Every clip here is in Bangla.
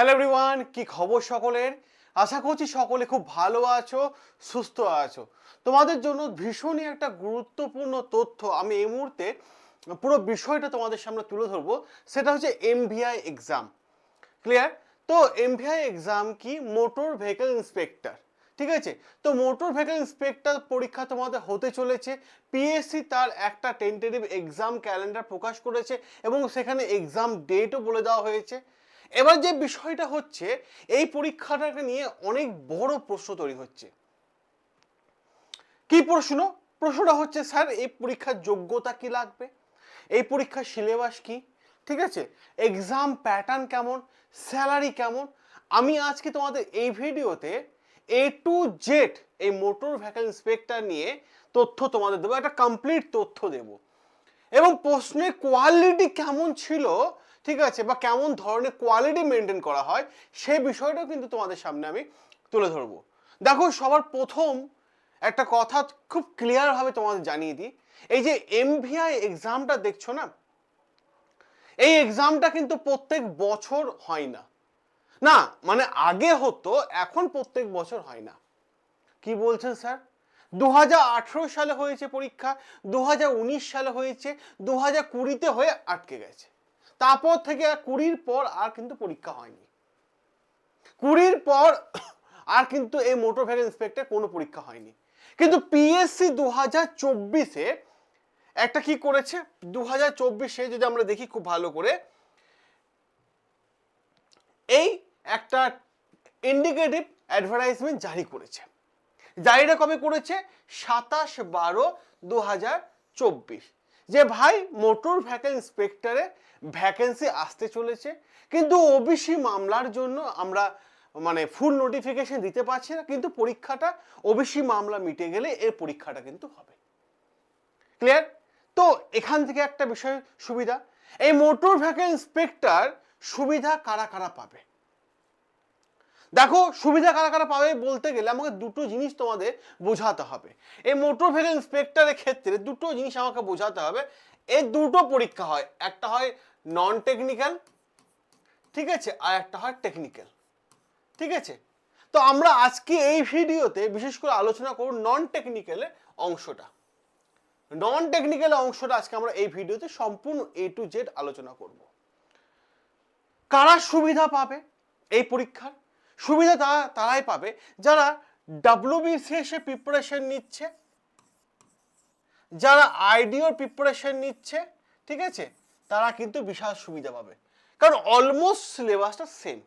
হ্যালো এভরিওয়ান কি খবর সকলের? আশা করছি সকলে খুব ভালো আছো, সুস্থ আছো। তোমাদের জন্য ভীষণই একটা গুরুত্বপূর্ণ তথ্য আমি এই মুহূর্তে পুরো বিষয়টা তোমাদের সামনে তুলে ধরবো, সেটা হচ্ছে এমভিআই এক্সাম ক্লিয়ার তো এমভিআই এক্সাম কি? মোটর ভেহিকল ইন্সপেক্টর ঠিক আছে? তো মোটর ভেহিকল ইন্সপেক্টর পরীক্ষা তোমাদের হতে চলেছে। পিএসসি তার একটা টেন্টেটিভ এক্সাম ক্যালেন্ডার প্রকাশ করেছে এবং সেখানে এক্সাম ডেটও বলে দেওয়া হয়েছে। এবার যে বিষয়টা হচ্ছে, এই পরীক্ষাটাকে নিয়ে অনেক বড় প্রশ্ন তৈরি হচ্ছে। কি প্রশ্ন? প্রশ্নটা হচ্ছে, স্যার, এই পরীক্ষার যোগ্যতা কি লাগবে? এই পরীক্ষার সিলেবাস কি? ঠিক আছে? এক্সাম প্যাটার্ন কেমন? স্যালারি কেমন? আমি আজকে তোমাদের এই ভিডিওতে এ টু জেড এই মোটর ভেহিকল ইন্সপেক্টর নিয়ে তথ্য তোমাদের দেবো, একটা কমপ্লিট তথ্য দেবো। এবং প্রশ্নের কোয়ালিটি কেমন ছিল ঠিক আছে? বা কেমন ধরনের কোয়ালিটি মেনটেন করা হয় সে বিষয়টাও কিন্তু তোমাদের সামনে আমি তুলে ধরবো। দেখো, সবার প্রথম একটা কথা খুব ক্লিয়ারভাবে তোমাদের জানিয়ে দিই। এই যে এমভিআই এক্সামটা দেখছ না? এই এক্সামটা কিন্তু প্রত্যেক বছর হয় না। না মানে আগে হতো, এখন প্রত্যেক বছর হয় না। কি বলছেন স্যার? দু হাজার আঠারো সালে হয়েছে পরীক্ষা দু হাজার উনিশ সালে হয়েছে দু হাজার কুড়িতে হয়ে আটকে গেছে। তারপর থেকে কুড়ির পর আর কিন্তু পরীক্ষা হয়নি। কুড়ির পর আর কিন্তু এই মোটর ভ্যান ইন্সপেক্টর কোনো পরীক্ষা হয়নি। কিন্তু পিএসসি দু হাজার চব্বিশে একটা কি করেছে? দু হাজার চব্বিশে যদি আমরা দেখি খুব ভালো করে, এই একটা ইন্ডিকেটিভ অ্যাডভার্টাইজমেন্ট জারি করেছে। জারিটা কবে করেছে? সাতাশ বারো দু হাজার চব্বিশ। যে ভাই মোটর ভ্যাকেল ইন্সপেক্টরে ভ্যাকেন্সি আসতে চলেছে, কিন্তু ওবিসি মামলার জন্য আমরা মানে ফুল নোটিফিকেশন দিতে পারছি না, কিন্তু পরীক্ষাটা ওবিসি মামলা মিটে গেলে এর পরীক্ষাটা কিন্তু হবে। ক্লিয়ার তো এখান থেকে একটা বিষয় সুবিধা, এই মোটর ভ্যাকেল ইন্সপেক্টর সুবিধা কারা কারা পাবে? দেখো, সুবিধা কারা কারা পাবে বলতে গেলে আমাকে দুটো জিনিস তোমাদের বোঝাতে হবে। এই মোটর ভেহিকল ইন্সপেক্টরের ক্ষেত্রে দুটো জিনিস আমাকে বোঝাতে হবে। এই দুটো পরীক্ষা হয়, একটা হয় নন টেকনিক্যাল ঠিক আছে, আর একটা হয় টেকনিক্যাল ঠিক আছে? তো আমরা আজকে এই ভিডিওতে বিশেষ করে আলোচনা করব নন টেকনিক্যালের অংশটা। নন টেকনিক্যাল অংশটা আজকে আমরা এই ভিডিওতে সম্পূর্ণ এ টু জেড আলোচনা করব। কারা সুবিধা পাবে এই পরীক্ষার? সুবিধা তারা তারাই পাবে। যারা ডাব্লিউবিসিএস প্রিপারেশন নিচ্ছে, যারা আইডিওর প্রিপারেশন নিচ্ছে, ঠিক আছে? তারা কিন্তু বিশাল সুবিধা পাবে। কারণ অলমোস্ট সিলেবাসটা সেম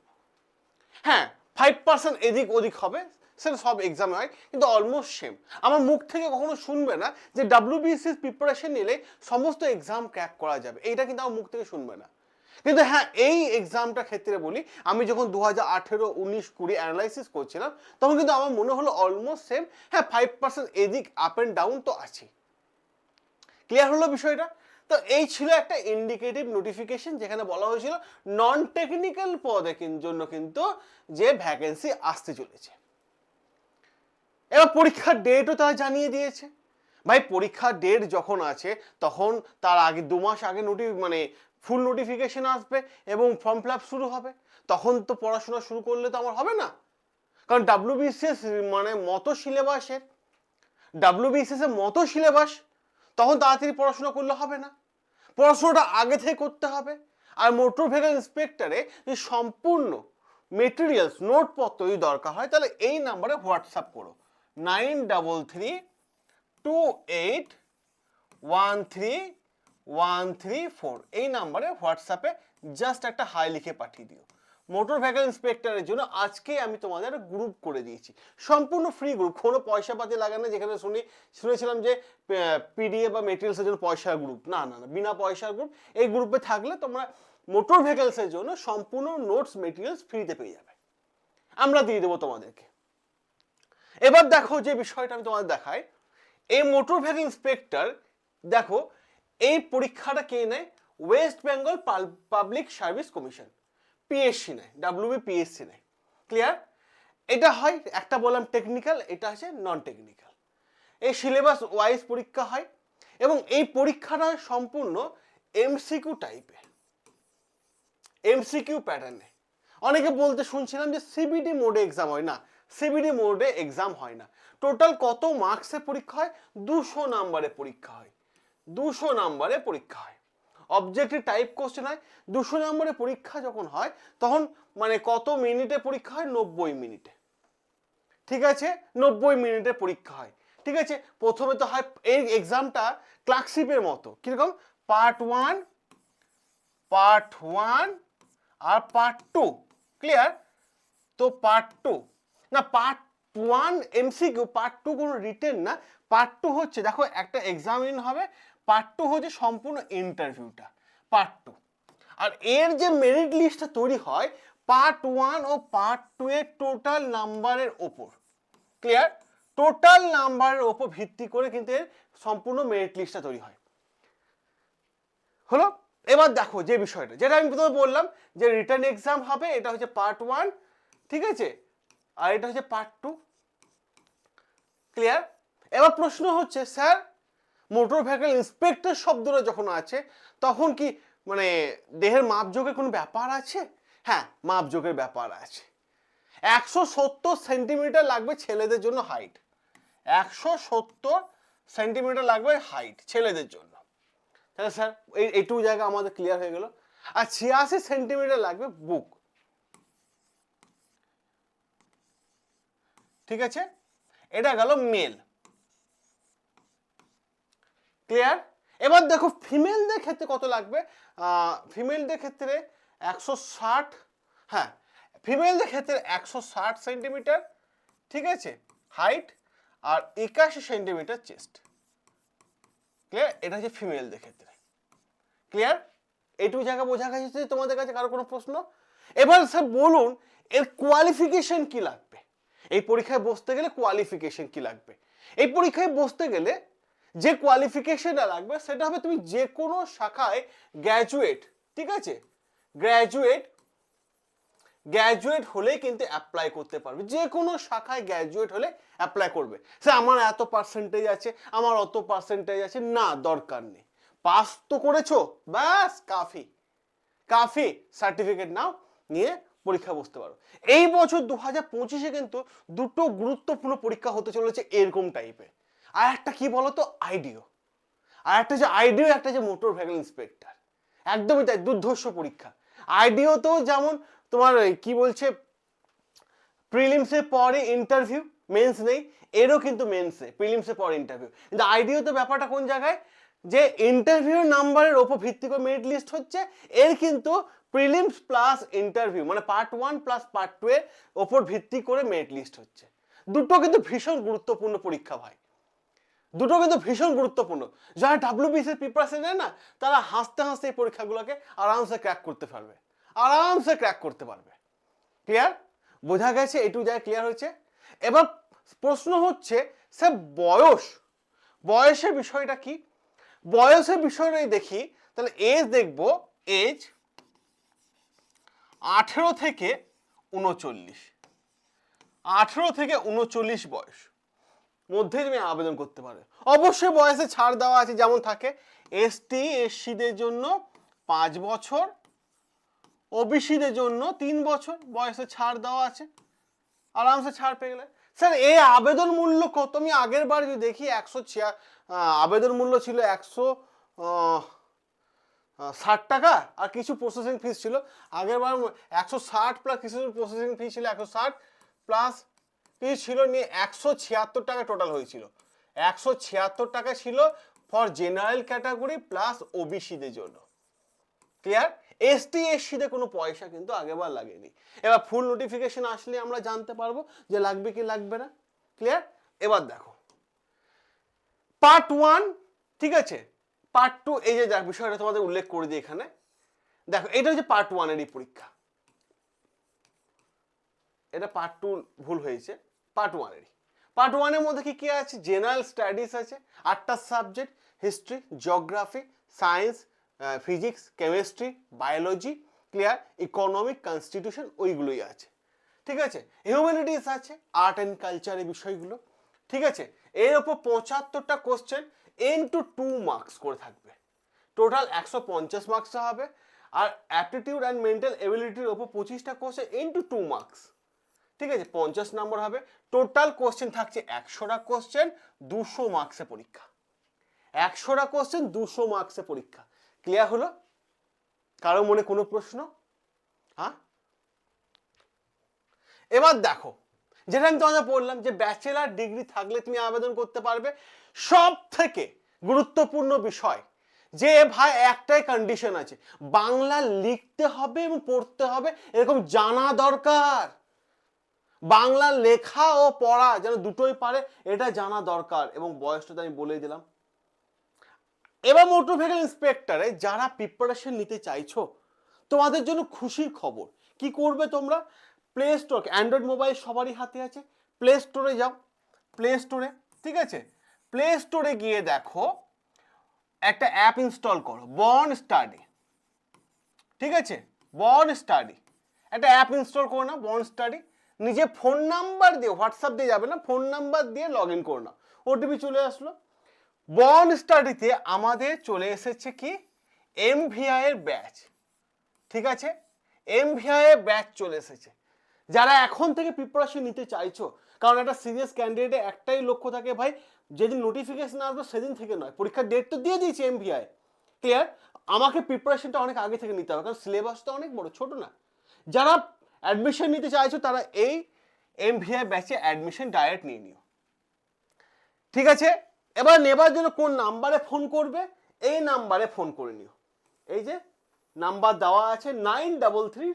হ্যাঁ ফাইভ পার্সেন্ট এদিক ওদিক হবে, সেটা সব এক্সামে হয়, কিন্তু অলমোস্ট সেম আমার মুখ থেকে কখনো শুনবে না যে ডাব্লিউবিসিএস প্রিপারেশন নিলে সমস্ত এক্সাম ক্র্যাক করা যাবে। এইটা কিন্তু আমার মুখ থেকে শুনবে না। কিন্তু হ্যাঁ এই এক্সামটার ক্ষেত্রে বলি, আমি যখন দু হাজার আঠেরো উনিশ কুড়ি অ্যানালাইসিস করছিলাম, তখন কিন্তু আমার মনে হলো অলমোস্ট সেম হ্যাঁ ফাইভ পার্সেন্ট এদিক আপ অ্যান্ড ডাউন তো আছে ক্লিয়ার হলো বিষয়টা? তো এই ছিল একটা ইন্ডিকেটিভ নোটিফিকেশন যেখানে বলা হয়েছিল নন টেকনিক্যাল পদে জন্য কিন্তু যে ভ্যাকেন্সি আসতে চলেছে। এবার পরীক্ষার ডেটও তারা জানিয়ে দিয়েছে। ভাই, পরীক্ষার ডেট যখন আছে, তখন তার আগে দু মাস আগে নোটি মানে ফুল নোটিফিকেশন আসবে এবং ফর্ম ফিল শুরু হবে। তখন তো পড়াশোনা শুরু করলে তো আমার হবে না। কারণ ডাব্লিউবিসিএস মানে মতো সিলেবাসের। ডাব্লিউবিসিএস এর মতো সিলেবাস, তখন তাড়াতাড়ি পড়াশোনা করলে হবে না। পড়াশোনাটা আগে থেকে করতে হবে। আর মোটর ভেহিকল ইন্সপেক্টরে যদি সম্পূর্ণ মেটেরিয়ালস নোটপত্র যদি দরকার হয়, তাহলে এই নাম্বারে হোয়াটসঅ্যাপ করো। Nine double three two eight one three one three four এই নাম্বারে হোয়াটসঅ্যাপে জাস্ট একটা হাই লিখে পাঠিয়ে দিও। মোটর ভেহিকল ইন্সপেক্টরের জন্য আজকে আমি তোমাদের একটা গ্রুপ করে দিয়েছি। সম্পূর্ণ ফ্রি গ্রুপ কোনো পয়সা পাতি লাগে না, যেখানে শুনি, শুনেছিলাম যে পিডিএ বা মেটেরিয়ালসের জন্য পয়সার গ্রুপ না না না, বিনা পয়সার গ্রুপ এই গ্রুপে থাকলে তোমরা মোটর ভেহিকলসের জন্য সম্পূর্ণ নোটস মেটেরিয়ালস ফ্রিতে পেয়ে যাবে। আমরা দিয়ে দেবো তোমাদেরকে। এবার দেখো যে বিষয়টা আমি তোমাদের দেখাই। এই মোটর ভ্যান ইন্সপেক্টর দেখো এই পরীক্ষাটা কে নেয়? West Bengal Public Service Commission PSC নেয় ডাব্লিউবি পিএসসি নেয়। ক্লিয়ার এটা হয়, একটা বললাম টেকনিক্যাল এটা আছে নন টেকনিক্যাল এই সিলেবাস ওয়াইজ পরীক্ষা হয় এবং এই পরীক্ষাটা সম্পূর্ণ এমসিকিউ টাইপে এমসিকিউ প্যাটার্নে অনেকে বলতে শুনছিলাম যে সিবিডি মোডে এক্সাম হয় না সিবিডি মোডে এক্সাম হয় না। টোটাল কত মার্কসে পরীক্ষা হয়? দুশো নাম্বারে পরীক্ষা হয়। দুশো নাম্বারে পরীক্ষা হয়। অবজেক্টিভ টাইপ কোশ্চেন হয়, দুশো নম্বরে পরীক্ষা যখন হয়, তখন মানে কত মিনিটে পরীক্ষা হয়? নব্বই মিনিটে। ঠিক আছে? নব্বই মিনিটে পরীক্ষা হয়। ঠিক আছে? প্রথমে তো হয় এই এক্সামটা ক্লার্কশিপের মতো। কীরকম? পার্ট ওয়ান পার্ট ওয়ান আর পার্ট টু ক্লিয়ার তো পার্ট টু না part one MCQ part two কোনো রিটেন না। পার্ট টু হচ্ছে, দেখো একটা এক্সামিন হবে পার্ট টু হচ্ছে সম্পূর্ণ ইন্টারভিউটা পার্ট টু আর এর যে মেরিট লিস্টটা তৈরি হয় পার্ট ওয়ান ও পার্ট টু এর টোটাল নাম্বারের ওপর। ক্লিয়ার টোটাল নাম্বারের ওপর ভিত্তি করে কিন্তু এর সম্পূর্ণ মেরিট লিস্টটা তৈরি হয়। হলো? এবার দেখো যে বিষয়টা, যেটা আমি প্রথমে বললাম যে রিটার্ন এক্সাম হবে, এটা হচ্ছে পার্ট ওয়ান ঠিক আছে? আর এটা হচ্ছে পার্ট টু ক্লিয়ার এবার প্রশ্ন হচ্ছে, স্যার মোটর ভেহিকল ইন্সপেক্টর শব্দটা যখন আছে, তখন কি মানে দেহের মাপযোগের কোনো ব্যাপার আছে? হ্যাঁ মাপযোগের ব্যাপার আছে। একশো সত্তর সেন্টিমিটার লাগবে ছেলেদের জন্য হাইট একশো সত্তর সেন্টিমিটার লাগবে হাইট ছেলেদের জন্য। তাহলে স্যার, এই এইটুকু জায়গা আমাদের ক্লিয়ার হয়ে গেল। আর ছিয়াশি সেন্টিমিটার লাগবে বুক। ঠিক আছে? এটা গেল মেল ক্লিয়ার এবার দেখো ফিমেলদের ক্ষেত্রে কত লাগবে? ফিমেলদের ক্ষেত্রে একশো ষাট হ্যাঁ ফিমেলদের ক্ষেত্রে একশো ষাট সেন্টিমিটার ঠিক আছে? হাইট আর একাশি সেন্টিমিটার চেস্ট ক্লিয়ার এটা হচ্ছে ফিমেলদের ক্ষেত্রে। ক্লিয়ার এইটুকু জায়গা বোঝা গেছে তোমাদের কাছে কারও কোনো প্রশ্ন? এবার স্যার বলুন, এর কোয়ালিফিকেশন কি লাগবে? এই পরীক্ষায় বসতে গেলে কোয়ালিফিকেশন কি লাগবে? এই পরীক্ষায় বসতে গেলে যে কোয়ালিফিকেশনটা লাগবে সেটা হবে তুমি যে কোনো শাখায় গ্র্যাজুয়েট ঠিক আছে? গ্র্যাজুয়েট গ্র্যাজুয়েট হলেই কিন্তু অ্যাপ্লাই করতে পারবে। যে কোনো শাখায় গ্র্যাজুয়েট হলে অ্যাপ্লাই করবে। সে আমার এত পার্সেন্টেজ আছে, আমার অত পার্সেন্টেজ আছে, না, দরকার নেই। পাস তো করেছ, ব্যাস, কাফি। কাফি সার্টিফিকেট নাও, নিয়ে পরীক্ষা বসতে পারো। এই বছর দু হাজার পঁচিশে কিন্তু দুটো গুরুত্বপূর্ণ পরীক্ষা হতে চলেছে এরকম টাইপের আর একটা কি বলতো? আইডিও। আর একটা যে আইডিও, একটা যে মোটর ভেহিকল ইন্সপেক্টর। একদমই তাই, দুর্ধর্ষ পরীক্ষা। আইডিওতেও যেমন তোমার কি বলছে? প্রিলিমসের পরে ইন্টারভিউ, মেন্স নেই, এরও কিন্তু মেন্সে প্রিলিমসের পরে ইন্টারভিউ। কিন্তু আইডিওতে ব্যাপারটা কোন জায়গায়? যে ইন্টারভিউ নাম্বারের ওপর ভিত্তি করে মেরিট লিস্ট হচ্ছে, এর কিন্তু প্রিলিমস প্লাস ইন্টারভিউ মানে part one plus part two এর ওপর ভিত্তি করে মেরিট লিস্ট হচ্ছে। দুটো কিন্তু ভীষণ গুরুত্বপূর্ণ পরীক্ষা ভাই। দুটো কিন্তু ভীষণ গুরুত্বপূর্ণ। যারা ডাব্লিউবিসির প্রিপারেশন নেয় না? তারা হাসতে হাসতে এই পরীক্ষাগুলোকে আরামসে ক্র্যাক করতে পারবে। আরামসে ক্র্যাক করতে পারবে। ক্লিয়ার বোঝা গেছে এটু জায়গায় ক্লিয়ার হয়েছে? এবার প্রশ্ন হচ্ছে সে বয়স? বয়সের বিষয়টা কি? বয়সের বিষয়টাই দেখি, তাহলে এজ দেখব এজ আঠেরো থেকে উনচল্লিশ। আঠেরো থেকে উনচল্লিশ বয়স। মধ্যে তুমি আবেদন করতে পারো। অবশ্যই বয়সে ছাড় দেওয়া আছে যেমন থাকে। এসটি এসসিদের জন্য পাঁচ বছর। ওবিসিদের জন্য তিন বছর। বয়সে ছাড় দেওয়া আছে। আরামসে ছাড় পেয়ে গেলে। স্যার এই আবেদন মূল্য কত? আমি আগের বার যদি দেখি একশো ছিয়া আবেদন মূল্য ছিল একশো ষাট টাকা আর কিছু প্রসেসিং ফিস ছিল। আগের বার একশো ষাট প্লাস কিছু প্রসেসিং ফি ছিল একশো ষাট প্লাস কিছু ছিল নিয়ে একশো ছিয়াত্তর টাকা টোটাল হয়েছিল। একশো ছিয়াত্তর টাকা ছিল ফর জেনারেল ক্যাটাগরি প্লাস ওবিসিদের জন্য। ক্লিয়ার এসটি এসসিতে কোনো পয়সা কিন্তু আগেবার লাগেনি। এবার ফুল নোটিফিকেশন আসলে আমরা জানতে পারব যে লাগবে কি লাগবে না। ক্লিয়ার এবার দেখো। পার্ট ওয়ান ঠিক আছে? পার্ট টু এই যে যা বিষয়টা তোমাদের উল্লেখ করে দিই এখানে। দেখো, এটা হচ্ছে পার্ট ওয়ানেরই পরীক্ষা। এটা পার্ট টু ভুল হয়েছে। পার্ট ওয়ানেরই পার্ট ওয়ানের মধ্যে কি কি আছে? জেনারেল স্টাডিজ আছে, আটটা subject history geography science physics chemistry biology clear economic constitution ওইগুলোই আছে। ঠিক আছে? হিউম্যানিটিস আছে আর্ট অ্যান্ড কালচারের বিষয়গুলো। ঠিক আছে? এর ওপর পঁচাত্তরটা কোশ্চেন এন টু টু মার্কস করে থাকবে। টোটাল একশো পঞ্চাশ মার্কস হবে। আর অ্যাপটিটিউড অ্যান্ড মেন্টাল এবিলিটির ওপর পঁচিশটা কোশ্চেন টু টু মার্কস ঠিক আছে, পঞ্চাশ নম্বর হবে টোটাল কোশ্চেন থাকছে একশোটা কোশ্চেন দুশো মার্কসে পরীক্ষা। একশোটা কোশ্চেন দুশো মার্কসে পরীক্ষা। ক্লিয়ার হলো? কারও মনে কোনো প্রশ্ন? হ্যাঁ? এবার দেখো, যেটা আমি তোমাদের বললাম যে ব্যাচেলার ডিগ্রি থাকলে তুমি আবেদন করতে পারবে সব থেকে গুরুত্বপূর্ণ বিষয় যে ভাই একটাই কন্ডিশন আছে, বাংলা লিখতে হবে এবং পড়তে হবে, এরকম জানা দরকার। বাংলা লেখা ও পড়া যেন দুটোই পারে, এটা জানা দরকার। এবং বয়সটা তো আমি বলেই দিলাম। এবার মোটর ভেহিকল ইন্সপেক্টরে যারা প্রিপারেশন নিতে চাইছো, তোমাদের জন্য খুশির খবর। কি করবে তোমরা? প্লে স্টোর অ্যান্ড্রয়েড মোবাইল সবারই হাতে আছে। প্লে স্টোরে যাও। প্লে স্টোরে ঠিক আছে? প্লে স্টোরে গিয়ে দেখো, একটা অ্যাপ ইনস্টল করো বর্ন স্টাডি ঠিক আছে? বর্ন স্টাডি একটা অ্যাপ ইনস্টল করো না বর্ন স্টাডি নিজে ফোন নাম্বার দিয়ে হোয়াটসঅ্যাপ দিয়ে যাবে না ফোন নাম্বার দিয়ে লগ ইন করো না। ওটিপি চলে আসলো। বন স্টাডিতে আমাদের চলে এসেছে কি? এমভিআই এর ব্যাচ ঠিক আছে? এমভিআই এর ব্যাচ চলে এসেছে। যারা এখন থেকে প্রিপারেশন নিতে চাইছো, কারণ একটা সিরিয়াস ক্যান্ডিডেটে একটাই লক্ষ্য থাকে ভাই, যেদিন নোটিফিকেশন আসবে সেদিন থেকে নয়। পরীক্ষার ডেট তো দিয়ে দিয়েছে এমভিআই ক্লিয়ার আমাকে প্রিপারেশনটা অনেক আগে থেকে নিতে হবে, কারণ সিলেবাসটা অনেক বড়, ছোট না। যারা অ্যাডমিশন নিতে চাইছো, তারা এই এমভিআই ব্যাচে অ্যাডমিশন ডাইরেক্ট নিয়ে নিও। ঠিক আছে? এবার নেবার জন্য কোন নাম্বারে ফোন করবে, এই নাম্বারে ফোন করে নিও। এই যে নাম্বার দেওয়া আছে nine double three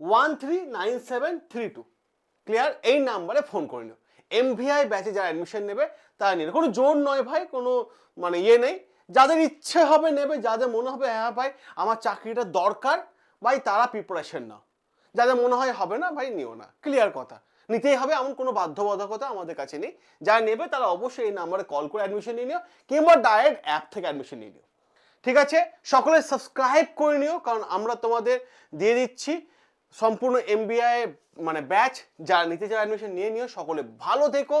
one three nine seven three two clear এই নাম্বারে ফোন করে নিও। এমভিআই ব্যাচে যারা অ্যাডমিশন নেবে, তারা নিয়ে। কোনো জোর নয় ভাই, কোনো মানে ইয়ে নেই। যাদের ইচ্ছে হবে নেবে, যাদের মনে হবে হ্যাঁ ভাই, আমার চাকরিটা দরকার। ভাই, তারা প্রিপারেশন নাও। যাদের মনে হয় হবে না ভাই, নিও না। ক্লিয়ার কথা। নিতেই হবে, এমন কোনো বাধ্যবাধকতা আমাদের কাছে নেই। যারা নেবে তারা অবশ্যই এই নাম্বারে কল করে অ্যাডমিশন নিয়ে নিও, কিংবা ডাইরেক্ট অ্যাপ থেকে অ্যাডমিশন নিয়ে নিও। ঠিক আছে? সকলে সাবস্ক্রাইব করে নিও, কারণ আমরা তোমাদের দিয়ে দিচ্ছি সম্পূর্ণ এমবিআই মানে ব্যাচ যারা নিতে চায় অ্যাডমিশন নিয়ে নিও। সকলে ভালো থেকো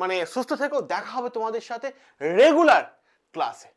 মানে সুস্থ থেকো। দেখা হবে তোমাদের সাথে রেগুলার ক্লাসে